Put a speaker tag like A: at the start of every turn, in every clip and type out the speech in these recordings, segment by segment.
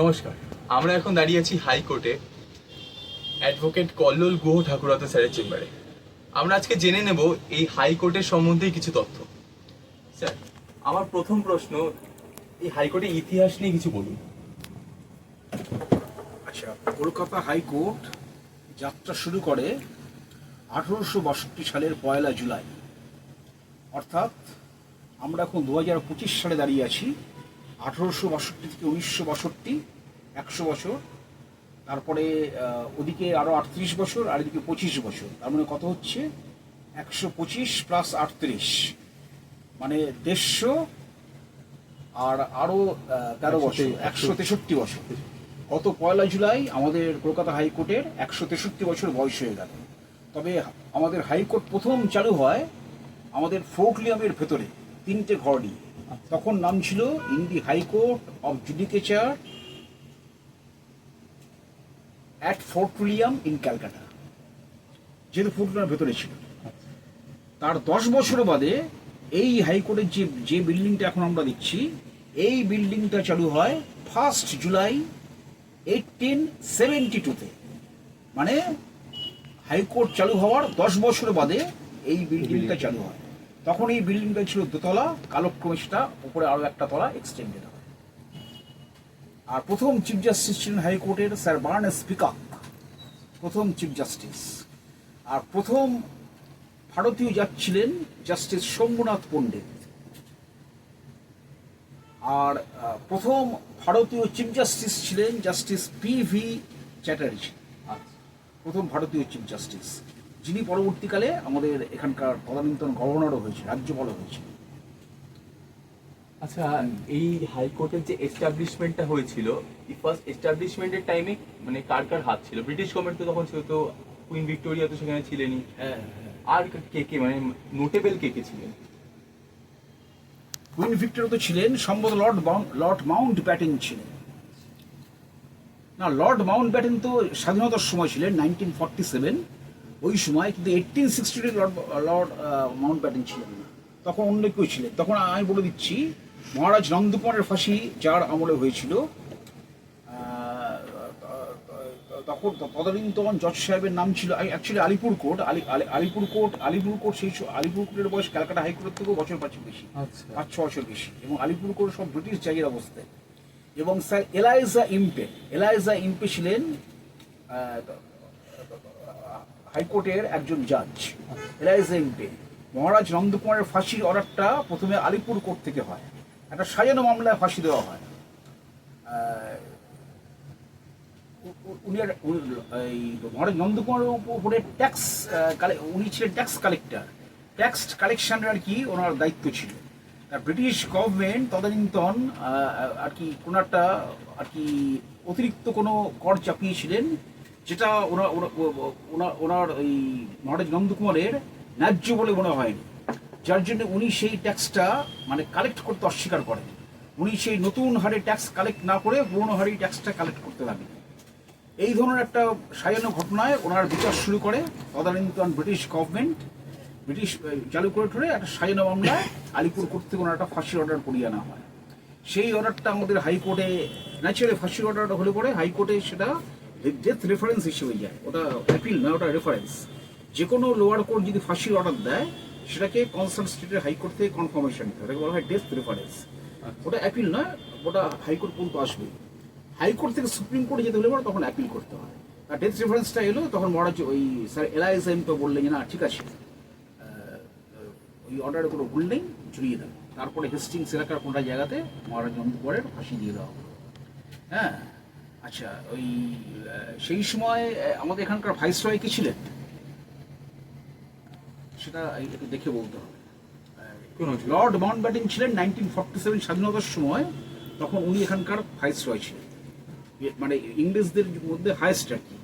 A: নমস্কার। আমরা এখন দাঁড়িয়ে আছি হাইকোর্টে অ্যাডভোকেট কল্লোল গুহ ঠাকুরত স্যারের চেম্বারে। আমরা আজকে জেনে নেব এই হাইকোর্টের সম্বন্ধে কিছু তথ্য। স্যার, আমার প্রথম প্রশ্ন, এই হাইকোর্টের ইতিহাস নিয়ে কিছু বলুন।
B: আচ্ছা কলকাতা হাইকোর্ট যাত্রা শুরু করে আঠারোশো বাষট্টি সালের পয়লা জুলাই। অর্থাৎ আমরা এখন দু হাজার পঁচিশ সালে দাঁড়িয়ে আছি। আঠারোশো বাষট্টি থেকে উনিশশো বাষট্টি, একশো বছর। তারপরে ওদিকে আরও আটত্রিশ বছর, আর এদিকে পঁচিশ বছর। তার মানে কত হচ্ছে? একশো পঁচিশ প্লাস আটত্রিশ। মানে দেড়শো আর আরও তেরো বছর, একশো তেষট্টি বছর। গত পয়লা জুলাই আমাদের কলকাতা হাইকোর্টের একশো তেষট্টি বছর বয়স হয়ে গেল। তবে আমাদের হাইকোর্ট প্রথম চালু হয় আমাদের ফোর্টলিয়ামের ভেতরে, তিনটে ঘর নিয়ে। তখন নাম ছিল in the high court of judicature at fort William in Calcutta যেহেতু ফোর্টলিয়ামের ভেতরে ছিল। তার দশ বছর বাদে এই হাইকোর্টের যে যে বিল্ডিংটা এখন আমরা দেখছি এই বিল্ডিংটা চালু হয় ফার্স্ট জুলাই এইটিন সেভেন্টি টুতে মানে হাইকোর্ট চালু হওয়ার দশ বছর বাদে এই বিল্ডিংটা চালু হয়। তখন এই বিল্ডিংটা ছিল দোতলা কালক্রমে সেটা উপরে আরও একটা তলা এক্সটেন্ডেড হয় আর প্রথম চিফ জাস্টিস ছিলেন হাইকোর্টের স্যার বার্নেস পিকক প্রথম চিফ জাস্টিস আর প্রথম ভারতীয় জাজ ছিলেন জাস্টিস শম্ভুনাথ পণ্ডিত। আর প্রথম ভারতীয় চিফ জাস্টিস ছিলেন জাস্টিস পি ভি চ্যাটার্জি প্রথম ভারতীয় চিফ জাস্টিস যিনি পরবর্তীকালে আমাদের এখানকার তদানীন্তন গভর্নরও হয়েছে রাজ্যপালও হয়েছে
A: আচ্ছা এই হাইকোর্টের যে এস্টাবলিশমেন্টটা হয়েছিল এই ফার্স্ট এস্টাবলিশমেন্টের টাইমে মানে কার কার হাত ছিল? ব্রিটিশ গভর্নমেন্ট তো তখন ছিল তো কুইন ভিক্টোরিয়া তো সেখানে ছিলেনই। আর কে কে মানে নোটেবেল কে কে ছিলেন?
B: কুইন ভিক্টোরিয়া তো ছিলেন সম্ভবত লর্ড লর্ড মাউন্ট ব্যাটেন ছিলেন। না লর্ড মাউন্ট ব্যাটেন তো স্বাধীনতার সময় ছিলেন নাইনটিন ফর্টি সেভেন ওই সময় কিন্তু এইটিন সিক্সটিতে লর্ড লর্ড মাউন্ট ব্যাটেন ছিলেন। না তখন অন্য কেউ ছিলেন। তখন আমি বলে দিচ্ছি মহারাজ নন্দকুমারের ফাঁসি যার আমলে হয়েছিল তখন তদানীন্তন জজ সাহেবের নাম ছিল actually Alipore court Ali Ali- Alipore court Alipore court সেই আলিপুর কোর্টের বয়স ক্যালকাটা হাইকোর্টের থেকেও বছর পাঁচেক বেশি।
A: আচ্ছা।
B: পাঁচ ছ বছর বেশি। এবং আলিপুর কোর্ট সব ব্রিটিশ জায়গের অবস্থায়। এবং sir Elijah Impey Elijah Impey ছিলেন হাইকোর্টের একজন জাজ এলাইজা ইম্পে মহারাজ নন্দকুমারের ফাঁসির অর্ডারটা প্রথমে আলিপুর কোর্ট থেকে হয়। একটা সাজানো মামলায় ফাঁসি দেওয়া হয়। উনি এই মহারাজ নন্দকুমারের উপরে ট্যাক্স উনি ছিলেন ট্যাক্স কালেক্টর। ট্যাক্স কালেকশনের আর কি ওনার দায়িত্ব ছিল। আর ব্রিটিশ গভর্নমেন্ট তদানীন্তন আর কি কোনো একটা, আর কি অতিরিক্ত কোনো কর চাপিয়েছিলেন। যেটা ওনার ওনা- ওনা- ওনার ওই মহারাজ নন্দকুমারের ন্যায্য বলে মনে হয়নি যার জন্য উনি সেই ট্যাক্সটা মানে কালেক্ট করতে অস্বীকার করেন। উনি সেই নতুন হারে ট্যাক্স কালেক্ট না করে পুরনো হারে ট্যাক্সটা কালেক্ট করতে লাগলেন। এই ধরনের একটা সাজানো ঘটনায় ওনার বিচার শুরু করে তদানীন্তন ব্রিটিশ গভর্নমেন্ট ব্রিটিশ চালু করে ঠরে একটা সাজানো মামলায় আলিপুর কোর্ট থেকে ওনার একটা ফাঁসির অর্ডার করিয়ে আনা হয়। সেই অর্ডারটা আমাদের হাইকোর্টে, ন্যাচারালি ফাঁসির অর্ডারটা হলে পরে হাইকোর্টে সেটা ডেথ রেফারেন্স হিসেবে যায় ওটা অ্যাপিল না ওটা রেফারেন্স যে কোনো লোয়ার কোর্ট যদি ফাঁসির অর্ডার দেয় সেটাকে কনসার্ন স্টেটের হাইকোর্ট থেকে কনফার্মেশন হয় ওটাকে বলা হয় ডেথ রেফারেন্স ওটা অ্যাপিল না ওটা হাইকোর্ট পর্যন্ত আসবে। হাইকোর্ট থেকে সুপ্রিম কোর্টে যেতে হলে পরে তখন অ্যাপিল করতে হয়। আর ডেথ রেফারেন্সটা এলো তখন মহারাজ ওই স্যার এলাইজ এম তো বললেন যে না ঠিক আছে। ওই অর্ডারে কোনো ভুল নেই ঝুলিয়ে দেন। তারপরে হেস্টিংস এলাকার কোনটা জায়গাতে মহারাজ নন্দকুমারের ফাঁসি দিয়ে দেওয়া হ্যাঁ? আচ্ছা ওই সেই সময় আমাদের এখানকার ভাইসরয় কি ছিলেন? সেটা একটু দেখে বলতে হবে।
A: কোন
B: লর্ড মাউন্ট ব্যাটিং ছিলেন নাইনটিন ফর্টি সেভেন স্বাধীনতার সময় তখন উনি এখানকার ভাইস রয় ছিলেন মানে ইংরেজদের মধ্যে হায়েস্ট আর কি।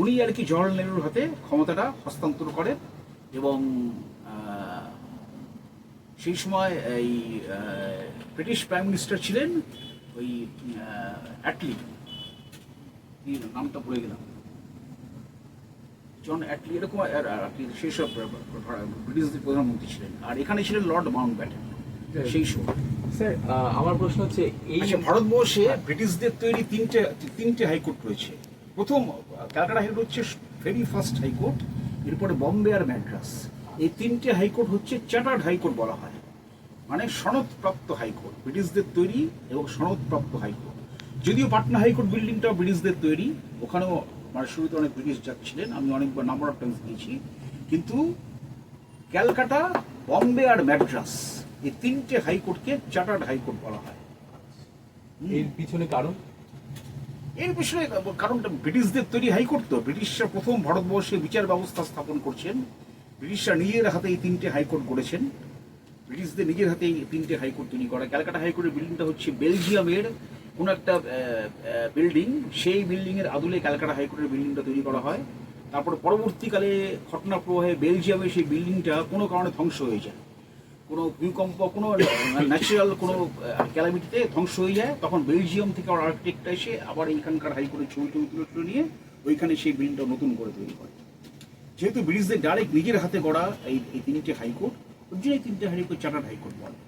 B: উনি আর কি জওয়াহরলাল নেহরুর হাতে ক্ষমতাটা হস্তান্তর করেন এবং সেই সময় এই ব্রিটিশ প্রাইম মিনিস্টার ছিলেন ওই আহ, অ্যাটলি। কি নামটা ভুলে গেলাম। জন অ্যাটলি এরকম সেই সব ব্রিটিশদের প্রধানমন্ত্রী ছিলেন। আর এখানে ছিলেন লর্ড মাউন্ট ব্যাটেন। সেই সময়
A: স্যার আমার প্রশ্ন হচ্ছে এই
B: আচ্ছা ভারতবর্ষে ব্রিটিশদের তৈরি তিনটে তিনটে হাইকোর্ট রয়েছে। প্রথম ক্যালকাটা হাইকোর্ট হচ্ছে ভেরি ফার্স্ট হাইকোর্ট এরপরে বম্বে আর ম্যাড্রাস এই তিনটে হাইকোর্ট হচ্ছে চার্টার্ড হাইকোর্ট বলা হয়। মানে সনদপ্রাপ্ত হাইকোর্ট ব্রিটিশদের তৈরি এবং সনদপ্রাপ্ত হাইকোর্ট। যদিও পাটনা হাইকোর্ট বিল্ডিংটা ব্রিটিশদের তৈরি ওখানেও মানে শুরুতে অনেক ব্রিটিশ যাচ্ছিলেন আমি অনেকবার নাম্বার অফ টাইমস দিয়েছি কিন্তু ক্যালকাটা বম্বে আর ম্যাড্রাস এই তিনটে হাইকোর্টকে চার্টার্ড হাইকোর্ট বলা হয়।
A: এর পিছনে কারণ?
B: এর বিষয়ে কারণটা ব্রিটিশদের তৈরি হাইকোর্ট তো ব্রিটিশরা প্রথম ভারতবর্ষে বিচার ব্যবস্থা স্থাপন করছেন ব্রিটিশরা নিজের হাতে এই তিনটে হাইকোর্ট গড়েছেন ব্রিটিশদের নিজের হাতে এই তিনটে হাইকোর্ট তৈরি করা। ক্যালকাটা হাইকোর্টের বিল্ডিংটা হচ্ছে বেলজিয়ামের কোনো একটা বিল্ডিং সেই বিল্ডিংয়ের আদলে ক্যালকাটা হাইকোর্টের বিল্ডিংটা তৈরি করা হয়। তারপর পরবর্তীকালে ঘটনা প্রবাহে বেলজিয়ামে সেই বিল্ডিংটা কোনো কারণে ধ্বংস হয়ে যায়। কোনো ভূমিকম্প, কোনো ন্যাচারাল কোনো ক্যালামিটিতে ধ্বংস হয়ে যায়। তখন বেলজিয়াম থেকে আমার আর্কিটেক্টটা এসে আবার এইখানকার হাইকোর্টের ছবি টবি তুলে নিয়ে ওইখানে সেই বিল্ডিংটা নতুন করে তৈরি করে। যেহেতু ব্রিটিশদের ডাইরেক্ট নিজের হাতে গড়া এই এই তিনটে হাইকোর্ট ওই জন্য তিনটে হাইকোর্ট চার্টার্ড হাইকোর্ট বলে।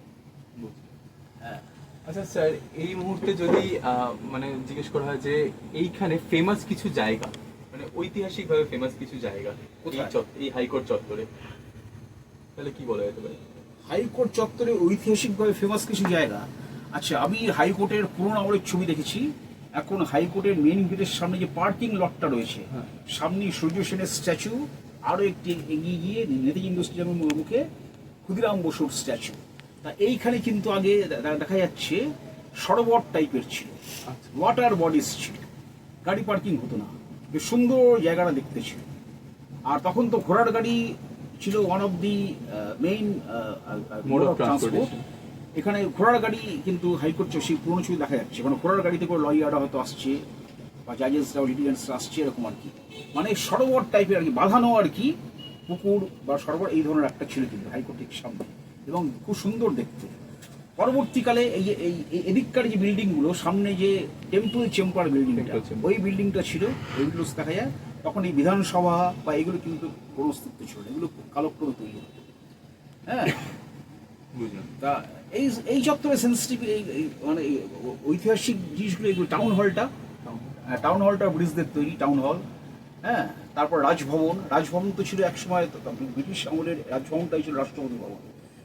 A: আচ্ছা স্যার এই মুহূর্তে যদি মানে জিজ্ঞেস করা হয় যে এইখানে ফেমাস কিছু জায়গা মানে ঐতিহাসিকভাবে ফেমাস কিছু জায়গা
B: কোথায়?
A: এই হাইকোর্ট চত্বরে তাহলে কি বলা যেতে পারে
B: হাইকোর্ট চত্বরে ঐতিহাসিকভাবে ফেমাস কিছু জায়গা আচ্ছা আমি হাইকোর্টের পুরোনো আমলের ছবি দেখেছি এখন হাইকোর্টের মেইন গেটের সামনে যে পার্কিং লটটা রয়েছে
A: হ্যাঁ।
B: সামনে সূর্য সেনের স্ট্যাচু আরও একটি এগিয়ে গিয়ে নেতাজি ইন্ডাস্ট্রিয়ামের মুখে ক্ষুদিরাম বসুর স্ট্যাচু তা এইখানে কিন্তু আগে দেখা যাচ্ছে সরোবর টাইপের ছিল।
A: আচ্ছা।
B: ওয়াটার বডিস ছিল। গাড়ি পার্কিং হতো না। বেশ সুন্দর জায়গাটা দেখতে ছিল। আর তখন তো ঘোড়ার গাড়ি ছিল one of the main mode of transport এখানে ঘোড়ার গাড়ি কিন্তু হাইকোর্ট সেই পুরনো ছবি দেখা যাচ্ছে। মানে ঘোড়ার গাড়িতে করে লয়াররা হয়তো আসছে বা জাজেসরা লিটিগেন্সরা আসছে এরকম আর কি। মানে সরোবর টাইপের আর কি। বাঁধানো আর কি পুকুর বা সরোবর এই ধরনের একটা ছিল কিন্তু হাইকোর্টের সামনে। এবং খুব সুন্দর দেখতে। পরবর্তীকালে এই যে এই এদিককার যে বিল্ডিংগুলো সামনে যে টেম্পল চেম্বার বিল্ডিংটা। ওই বিল্ডিংটা ছিল ওইগুলো দেখা যায় তখন এই বিধানসভা বা এগুলো কিন্তু কোনো অস্তিত্ব ছিল এগুলো কালক্রমে তৈরি হতো। হ্যাঁ? তা এই এই চত্বরে সেন্সিটিভ এই মানে ঐতিহাসিক জিনিসগুলো এগুলো টাউন হলটা টাউন হলটা ব্রিটিশদের তৈরি টাউন হল হ্যাঁ? তারপর রাজভবন রাজভবন তো ছিল একসময় ব্রিটিশ আমলের রাজভবনটাই ছিল রাষ্ট্রপতি ভবন।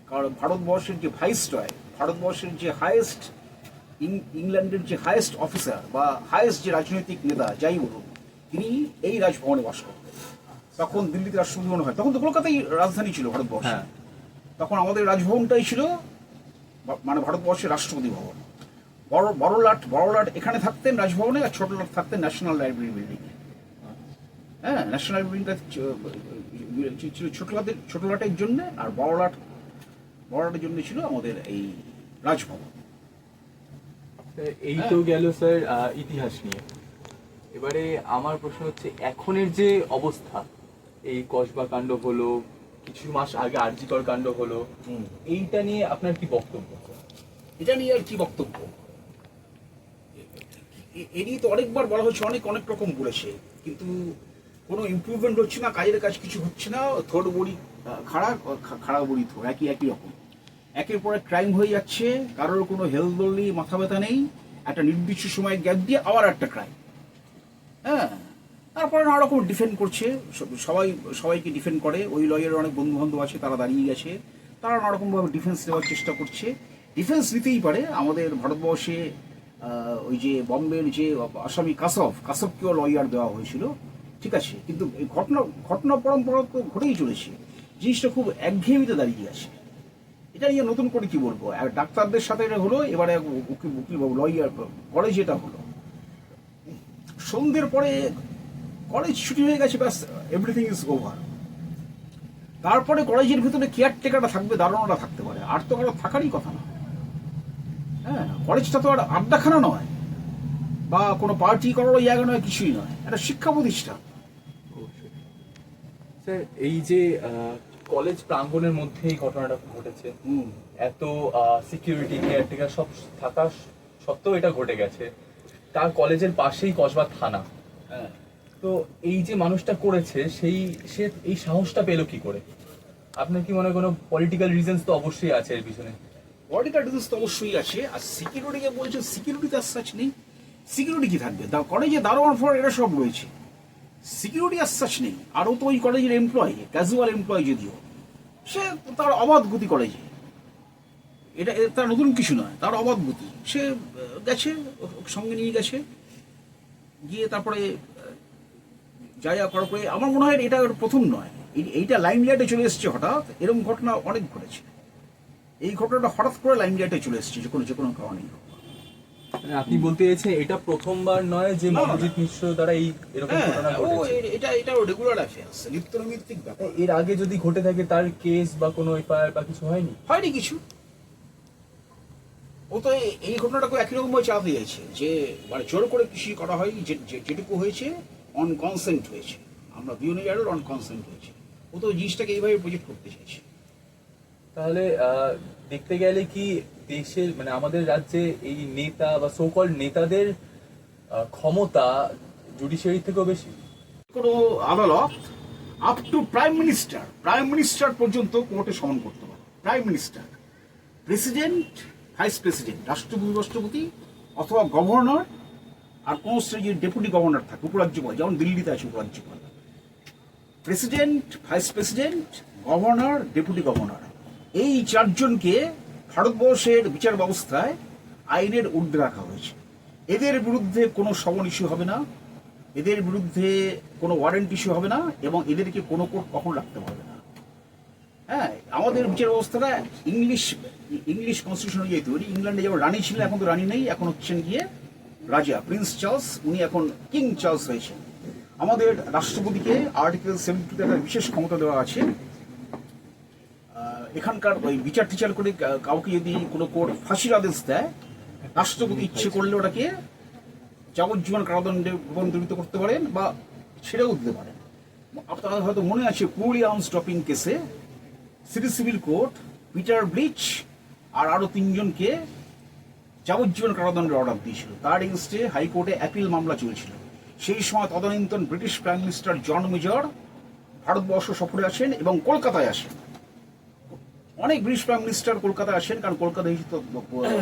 B: কারণ ভারতবর্ষের যে ভাইসরয় ভারতবর্ষের যে হায়েস্ট ইংল্যান্ডের যে হায়েস্ট অফিসার বা হায়েস্ট যে রাজনৈতিক নেতা যাই বলুন তিনি এই রাজভবনে বাস করতেন। তখন দিল্লিতে রাষ্ট্রপতি ভবন হয়। তখন তো কলকাতাই রাজধানী ছিল ভারতবর্ষ।
A: হ্যাঁ।
B: তখন আমাদের রাজভবনটাই ছিল মানে ভারতবর্ষের রাষ্ট্রপতি ভবন। বড় বড়লাট বড়লাট এখানে থাকতেন রাজভবনে আর ছোট লাট থাকতেন ন্যাশনাল লাইব্রেরি বিল্ডিং হ্যাঁ ন্যাশনাল লাইব্রেরিটা ছিল ছোট লাটের ছোট লাটের জন্য আর বড়লাট বড়লাটের জন্য ছিল আমাদের এই রাজভবন।
A: এই তো গেল স্যার ইতিহাস নিয়ে। এবারে আমার প্রশ্ন হচ্ছে এখনের যে অবস্থা এই কসবা কাণ্ড হলো কিছু মাস আগে আরজিকর কাণ্ড হলো এইটা নিয়ে আপনার কি বক্তব্য?
B: এটা নিয়ে আর কি বক্তব্য? এ- নিয়ে তো অনেকবার বলা হচ্ছে অনেক অনেক রকম বলেছে। কিন্তু কোনো ইমপ্রুভমেন্ট হচ্ছে না কাজের কাজ কিছু হচ্ছে না থোড় বড়ি খাড়া খাড়া বড়ি থোড় একই একই রকম। একের পর এক ক্রাইম হয়ে যাচ্ছে, কারোর কোনো হেলথ বললি মাথা ব্যথা নেই, একটা নির্দিষ্ট সময় গ্যাপ দিয়ে আবার একটা ক্রাইম হ্যাঁ তারপরে নানা রকম ডিফেন্ড করছে সবাই, সবাইকে ডিফেন্ড করে। ওই লয়ারের অনেক বন্ধু বান্ধব আছে, তারা দাঁড়িয়ে গেছে। তারা নানা রকমভাবে ডিফেন্স নেওয়ার চেষ্টা করছে। ডিফেন্স নিতেই পারে। আমাদের ভারতবর্ষে ওই যে বম্বের যে আসামি কাসফ কাসফকেও লয়ার দেওয়া হয়েছিল। ঠিক আছে, কিন্তু এই ঘটনা ঘটনা পরম্পরা তো ঘটেই চলেছে। জিনিসটা খুব একঘেয়েমিতে দাঁড়িয়ে আছে। এটা নিয়ে নতুন করে কি বলব? ডাক্তারদের সাথে এটা হলো, এবারে উকিল উকিল লয়ার কলেজ এটা হলো। সন্ধ্যের পরে কলেজ ছুটি হয়ে গেছে, ব্যাস এভরিথিং ইজ ওভার তারপরে কলেজের ভিতরে কেয়ারটেকারটা থাকবে দারোয়ানটা থাকতে পারে। আর তো কারও থাকারই কথা না। হ্যাঁ কলেজটা তো আর আড্ডাখানা নয়, বা কোনো পার্টি করারও জায়গা নয়, কিছুই নয়। একটা শিক্ষা প্রতিষ্ঠান।
A: স্যার, এই যে কলেজ প্রাঙ্গণের মধ্যে এই ঘটনাটা ঘটেছে।
B: হুম।
A: এত সিকিউরিটি কেয়ারটেকার সব থাকা সত্ত্বেও এটা ঘটে গেছে। তার কলেজের পাশেই কসবা থানা।
B: হ্যাঁ।
A: তো এই যে মানুষটা করেছে সেই সে এই সাহসটা পেল কি করে? আপনার কি মনে কোনো পলিটিক্যাল রিজনস তো অবশ্যই আছে এর পিছনে?
B: বডিগার্ড ডিজিজ তো অবশ্যই আছে। আর সিকিউরিটিকে বলছে সিকিউরিটি তো সাচ নেই। সিকিউরিটি কি থাকবে? কলেজে দারোয়ান ফর এরা সব রয়েছে। সিকিউরিটি আর সাচ নেই। আরও তো ওই কলেজের এমপ্লয়ি ক্যাজুয়াল এমপ্লয়ি যদিও, সে তার অবাধ গতি কলেজে এটা তার নতুন কিছু নয়, তার অবাধ গতি। সে গেছে, সঙ্গে নিয়ে গেছে, গিয়ে তারপরে যা যা করার পরে আমার মনে হয় এটা প্রথম নয়। এই- এইটা লাইমলাইটে চলে এসছে হঠাৎ এরকম ঘটনা অনেক ঘটেছে। এই ঘটনাটা হঠাৎ করে লাইমলাইটে চলে এসছে, যে কোনো যে কোনো কারণে
A: মানে আপনি বলতে চাইছেন এটা প্রথমবার নয় যে। মনোজিৎ মিশ্র দ্বারা এই এরকম
B: হ্যাঁ
A: ঘটনা ঘটেছে?
B: এটা এটা রেগুলার অ্যাফেয়ার্স নিত্য নৈমিত্তিক ব্যাপার।
A: এর আগে যদি ঘটে থাকে তার কেস বা কোনো এফআইআর বা কিছু হয়নি?
B: হয়নি কিছু। ও তো এই- এই ঘটনাটাকে একই রকম ভাবে চালাতে যাচ্ছে যে মানে জোর করে কিছু করা হয়নি যে যেটুকু হয়েছে অন কনসেন্ট হয়েছে। আমরা বিউনিয়ারের অন কনসেন্ট হয়েছে। ও তো জিনিসটাকে এইভাবে প্রজেক্ট করতে চাইছে।
A: তাহলে দেখতে গেলে কি দেশের মানে আমাদের রাজ্যে এই নেতা বা সোকল নেতাদের ক্ষমতা জুডিশিয়ারি থেকেও বেশি?
B: কোনো আদালত up to prime minister prime minister পর্যন্ত কোর্টে সমন করতে পারে। Prime minister president vice president রাষ্ট্রপতি রাষ্ট্রপতি অথবা গভর্নর আর কোন শ্রেণির ডেপুটি গভর্নর থাকে, উপরাজ্যপাল, যেমন দিল্লিতে আছে উপরাজ্যপাল। President vice president governor deputy governor এই চারজনকে ভারতবর্ষের বিচার ব্যবস্থায় আইনের ঊর্ধ্বে রাখা হয়েছে। এদের বিরুদ্ধে কোনো সমন ইস্যু হবে না, এদের বিরুদ্ধে কোনো ওয়ারেন্ট ইস্যু হবে না এবং এদেরকে কোনো কোর্ট কখন রাখতে পারবে না। হ্যাঁ আমাদের বিচার ব্যবস্থাটা ইংলিশ ইংলিশ কনস্টিটিউশন অনুযায়ী তৈরি। ইংল্যান্ডে যেমন রানী ছিলেন, এখন তো রানী নেই, এখন হচ্ছেন গিয়ে রাজা প্রিন্স চার্লস উনি এখন কিং চার্লস রয়েছেন আমাদের রাষ্ট্রপতিকে আর্টিকেল সেভেন্টিতে একটা বিশেষ ক্ষমতা দেওয়া আছে। এখানকার ওই বিচার টিচার করে কাউকে যদি কোনো কোর্ট ফাঁসির আদেশ দেয়, রাষ্ট্রপতি ইচ্ছে করলে ওটাকে যাবজ্জীবন কারাদণ্ডে রূপান্তরিত করতে পারেন বা ছেড়েও দিতে পারেন। আপনার হয়তো মনে আছে পুরুলি আর্মস ড্রপিং কেসে city civil court, Peter Bleach আর আরও তিনজনকে যাবজ্জীবন কারাদণ্ডের অর্ডার দিয়েছিল। তার এগেনস্টে হাইকোর্টে অ্যাপিল মামলা চলছিল। সেই সময় তদানীন্তন British prime minister John Major Bharatvarsha সফরে আসেন এবং কলকাতায় আসেন। অনেক ব্রিটিশ প্রাইম মিনিস্টার কলকাতায় আসেন, কারণ কলকাতা তো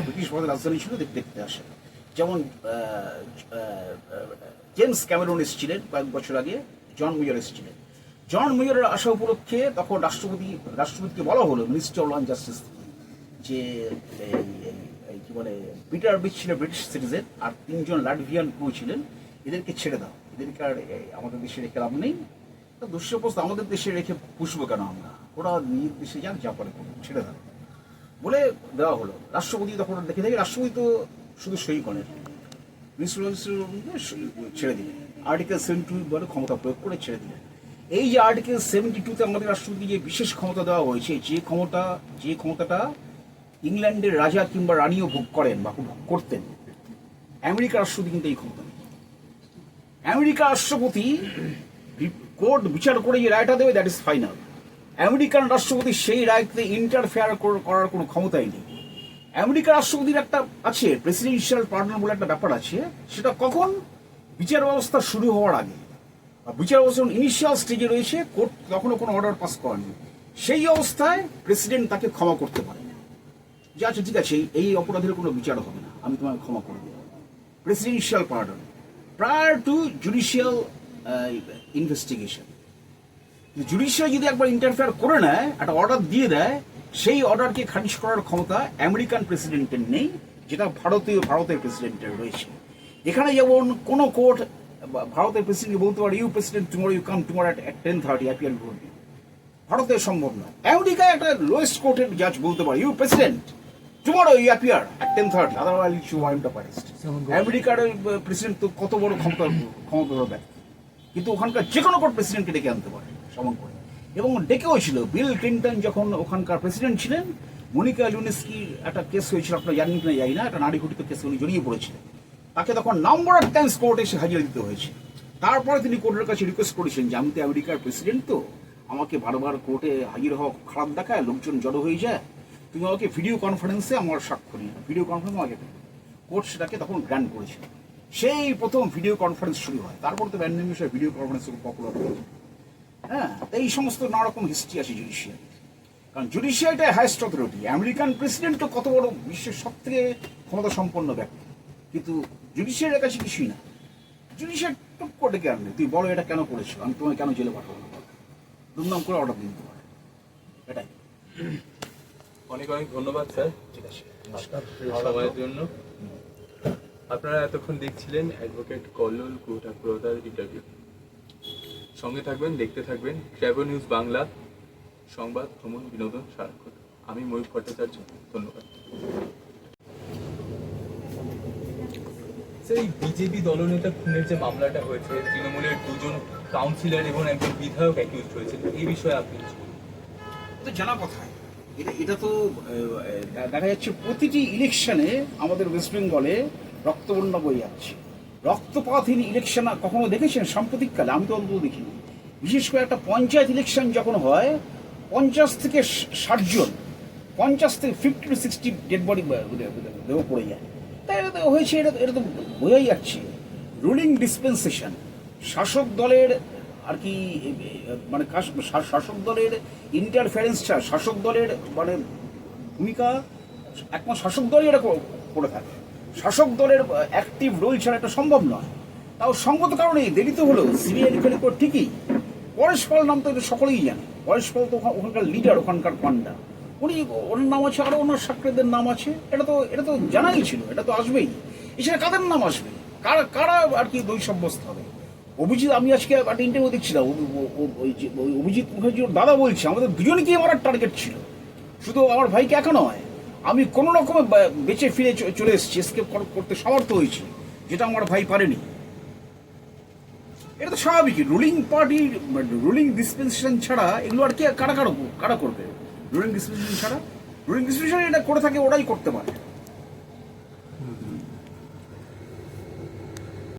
B: ব্রিটিশ ভারতের রাজধানী ছিল দেখতে আসেন। যেমন জেমস ক্যামেরন এসেছিলেন কয়েক বছর আগে জন মেজর এসেছিলেন। জন মেজরের আসা উপলক্ষে তখন রাষ্ট্রপতি, রাষ্ট্রপতিকে বলা হলো মিনিস্টার অফ লন জাস্টিস যে কি বলে পিটার বিচ ছিল ব্রিটিশ সিটিজেন আর তিনজন লাটভিয়ান ক্রু ছিলেন, এদেরকে ছেড়ে দাও। এদেরকে আর আমাদের দেশে রেখে লাভ নেই। তো দুঃসমস্ত আমাদের দেশে রেখে পুষবো কেন আমরা? ওরা নির্দেশে দেশে যাক যা পারে ছেড়ে দাও বলে দেওয়া হলো। রাষ্ট্রপতি তখন দেখে দেখে রাষ্ট্রপতি তো শুধু সই করেন। ছেড়ে দিলেন। আর্টিকেল সেভেন্টি বলে ক্ষমতা প্রয়োগ করে ছেড়ে দিলেন। এই যে আর্টিকেল সেভেন্টি টুতে আমাদের রাষ্ট্রপতি যে বিশেষ ক্ষমতা দেওয়া হয়েছে, যে ক্ষমতা, যে ক্ষমতাটা ইংল্যান্ডের রাজা কিংবা রানীও ভোগ করেন বা ভোগ করতেন, আমেরিকার রাষ্ট্রপতি কিন্তু এই ক্ষমতা নেই। আমেরিকা রাষ্ট্রপতি কোর্ট বিচার করে যে রায়টা দেবে দ্যাট ইজ ফাইনাল আমেরিকান রাষ্ট্রপতি সেই রায়তে ইন্টারফেয়ার করার কোনো ক্ষমতাই নেই। আমেরিকার রাষ্ট্রপতির একটা আছে প্রেসিডেন্সিয়াল পার্টনার বলে একটা ব্যাপার আছে, সেটা কখন? বিচার ব্যবস্থা শুরু হওয়ার আগে। বিচার ব্যবস্থা ইনিশিয়াল স্টেজে রয়েছে, কোর্ট তখনও কোনো অর্ডার পাস করেনি। সেই অবস্থায় প্রেসিডেন্ট তাকে ক্ষমা করতে পারে। যে আচ্ছা ঠিক আছে, এই- এই অপরাধের কোনো বিচার হবে না, আমি তোমাকে ক্ষমা করে দেবো। Presidential pardon prior to judicial investigation judicial যদি একবার ইন্টারফেয়ার করে নেয় একটা অর্ডার দিয়ে দেয় সেই অর্ডারকে খারিজ করার ক্ষমতা আমেরিকান প্রেসিডেন্টের নেই যেটা ভারতীয় ভারতের প্রেসিডেন্টের রয়েছে। এখানে যেমন কোনো কোর্ট ভারতের প্রেসিডেন্ট বলতে পারে you president tomorrow you come tomorrow at ten thirty appear before ভারতে সম্ভব নয়। আমেরিকায় একটা লোয়েস্ট কোর্টের জাজ বলতে পারে you president tomorrow you appear at ten thirty otherwise you warrant of arrest আমেরিকার প্রেসিডেন্ট তো কত বড় ক্ষমতা ক্ষমতা ব্যক্তি কিন্তু ওখানকার যে কোনো কোর্ট প্রেসিডেন্টকে ডেকে আনতে পারে। সমন করে এবং ডেকেও ছিল বিল ক্লিন্টন যখন ওখানকার প্রেসিডেন্ট ছিলেন, মনিকা লুনেস্কি একটা কেস হয়েছিল, আপনারা জানেন কিনা জানি না, একটা নারী ঘটিত কেস উনি জড়িয়ে পড়েছিলেন। তাকে তখন নাম্বার অফ টাইমস কোর্টে এসে হাজিরা দিতে হয়েছে। তারপরে তিনি কোর্টের কাছে রিকোয়েস্ট করেছেন যে, আমি তো আমেরিকার প্রেসিডেন্ট তো। আমাকে বারবার কোর্টে হাজির হওয়া খারাপ দেখায়, লোকজন জড়ো হয়ে যায়। তুমি আমাকে ভিডিও কনফারেন্সে আমার স্বাক্ষর নিয়ে ভিডিও কনফারেন্স আমাকে কোর্ট সেটাকে তখন গ্র্যান্ড করেছিল সেই প্রথম ভিডিও কনফারেন্স শুরু হয়। তারপর তো ব্যান্ড বিষয়ে ভিডিও কনফারেন্স পপুলার হয়েছে হ্যাঁ এই সমস্ত নানারকম হিস্ট্রি আছে জুডিশিয়ারি কারণ জুডিশিয়ারিটা হাইস্ট অথরিটি আমেরিকান প্রেসিডেন্টও কত বড় বিশ্বের সব থেকে ক্ষমতা সম্পন্ন ব্যক্তি। কিন্তু জুডিশিয়ারির কাছে কিছুই না। জুডিশিয়ার টুক করে ডেকে আনবে তুই বলো এটা কেন করেছ? আমি তোমায় কেন জেলে পাঠাবো না দুমদাম করে অর্ডার দিতে পারে। এটাই।
A: অনেক অনেক ধন্যবাদ স্যার।
B: ঠিক আছে।
A: সময়ের জন্য। আপনারা এতক্ষণ দেখছিলেন অ্যাডভোকেট কল্লোল কোটা ঠাকুরতার ইন্টারভিউ সঙ্গে থাকবেন দেখতে থাকবেন। ট্রাভেল নিউজ বাংলা সংবাদ ভ্রমণ বিনোদন সারাক্ষণ। আমি ময়ূর ভট্টাচার্য ধন্যবাদ। স্যার এই বিজেপি দলনেতা খুনের যে মামলাটা হয়েছে তৃণমূলের দুজন কাউন্সিলর এবং একজন বিধায়ক অ্যাকিউজ হয়েছে এই বিষয়ে আপনি
B: তো জানা কথায় এটা এটা তো দেখা যাচ্ছে প্রতিটি ইলেকশনে আমাদের ওয়েস্ট বেঙ্গলে রক্তবর্ণ বই যাচ্ছে। রক্তপাতহীন ইলেকশন কখনো দেখেছেন? সাম্প্রতিককালে, আমি তো অন্তত দেখিনি। বিশেষ করে একটা পঞ্চায়েত ইলেকশন যখন হয়, পঞ্চাশ থেকে ষাটজন পঞ্চাশ থেকে fifty to sixty dead body দেহ পড়ে যায়। তাই এটা তো হয়েছে এটা এটা তো বোঝাই যাচ্ছে। রুলিং ডিসপেন্সেশন শাসক দলের আর কি মানে শাসক দলের ইন্টারফারেন্সটা শাসক দলের মানে ভূমিকা একমাত্র শাসক দলই এটা করে থাকে। শাসক দলের অ্যাক্টিভ রোল ছাড়া এটা সম্ভব নয়। তাও সঙ্গত কারণেই দেরিতে সিবিআই লিখে করে ঠিকই। পরেশ পাল নাম তো এটা সকলেই জানে। পরেশ পাল তো ওখা- ওখানকার লিডার ওখানকার পান্ডা উনি ওনার নাম আছে আরও ওনার সাকরেদের নাম আছে। এটা তো এটা তো জানাই ছিল, এটা তো আসবেই। এছাড়া কাদের নাম আসবে? কারা কারা আর কি দই সাব্যস্ত হবে? অভিজিৎ, আমি আজকে একটা ইন্টারভিউ দেখছিলাম। অভিজিৎ মুখার্জি ওর দাদা বলছে, আমাদের দুজনকেই মারার টার্গেট ছিল। শুধু আমার ভাইকে একা নয় আমি কোনো রকমে বেঁচে ফিরে চলে এসেছি এসকেপ করতে সমর্থ হয়েছি, যেটা আমার ভাই পারেনি। এটা তো স্বাভাবিক রুলিং পার্টির রুলিং ডিসপেন্সেশন ছাড়া এগুলো আর কি, কারা কারা কারা করবে? রুলিং ডিসপেন্সেশন ছাড়া? রুলিং ডিসপেন্সেশন এটা করে থাকে, ওরাই করতে পারে।